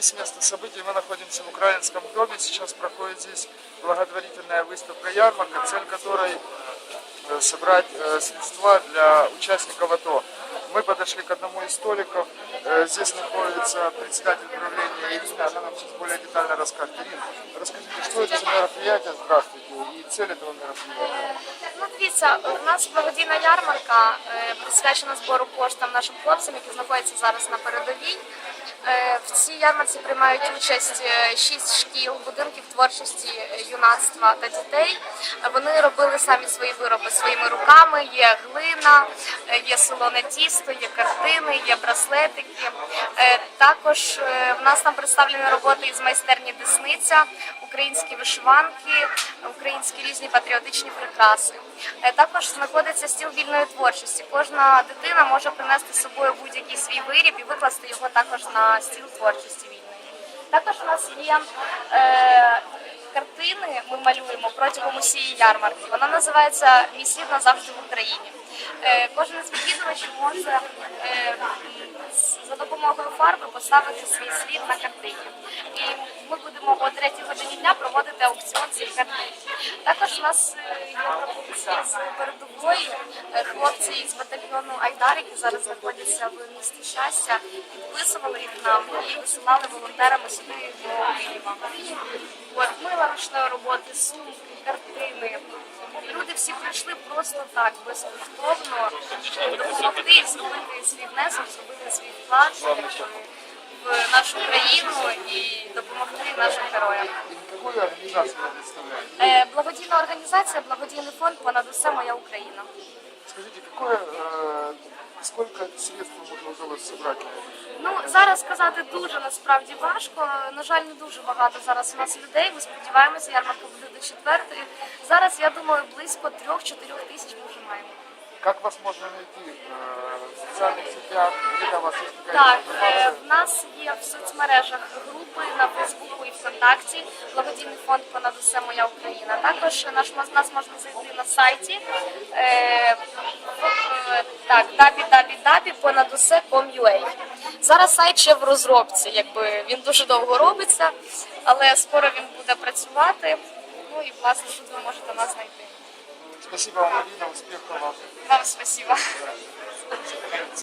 с места событий. Мы находимся в Украинском доме. Сейчас проходит здесь благотворительная выставка ярмарка, цель которой э, собрать э, средства для участников АТО. Мы подошли к одному из столиков. Э, Здесь находится председатель правления Ирина. Она нам сейчас более детально расскажет. Ирина, расскажите, что это за мероприятие? Здравствуйте. И цель этого мероприятия. Ну, дивіться, у нас благодійна ярмарка е, присвячена збору коштам нашим хлопцям, які знаходяться зараз на передовій. Е, В цій ярмарці приймають участь е, шість шкіл, будинків творчості е, юнацтва та дітей. Е, Вони робили самі свої вироби своїми руками. Є глина, е, є солоне тісто, є картини, є браслетики. Е, Також е, в нас там представлені роботи із майстерні Десниця, українські вишиванки, українські різні патріотичні прикраси. Е, Також знаходиться стіл вільної творчості. Кожна дитина може принести з собою будь-який свій виріб і викласти його також на стіл творчості вільної. Також у нас є е, картини, ми малюємо протягом усієї ярмарки. Вона називається Мій слід назавжди в Україні. Е, кожен з відвідувачів може е, за допомогою фарби поставити свій слід на картині. І ми будемо о 3 годині дня проводити аукціон цих картин. Також у нас е, є пропозиція з передової. Хлопці із батальйону Айдар, які зараз знаходяться в місті щастя, підписували їх нам і висилали волонтерами сюди до Києва. Мила ручної роботи, сумки, картини. Прийшли просто так, безкоштовно допомогти і зробити свій внесок, зробити свій вклад в нашу країну і допомогти нашим героям. И організацію? Е, Благодійна організація, благодійний фонд понад усе моя Україна. Скажіть, какое, э, сколько средств можно удалось собрать? Ну зараз сказати дуже насправді важко. На жаль, не дуже багато зараз у нас людей. Ми сподіваємося, ярмарка буде до четвертої. Зараз я думаю, близько трьох-чотирьох тисяч ми вже маємо. Как вас можно найти э, в социальных сетях? Где-то у вас есть какая-то Так, е, в нас є в соцмережах групи на Фейсбуку і ВКонтакті. Благодійний фонд понад усе моя Україна. Також наш нас можна знайти на сайті. Е, в- е, так, www.ponaduсе.com.ua. Зараз сайт ще в розробці, якби він дуже довго робиться, але скоро він буде працювати. Ну і власне тут ви можете нас знайти. Спасибо вам, Ирина, успехов вам. Вам спасибо.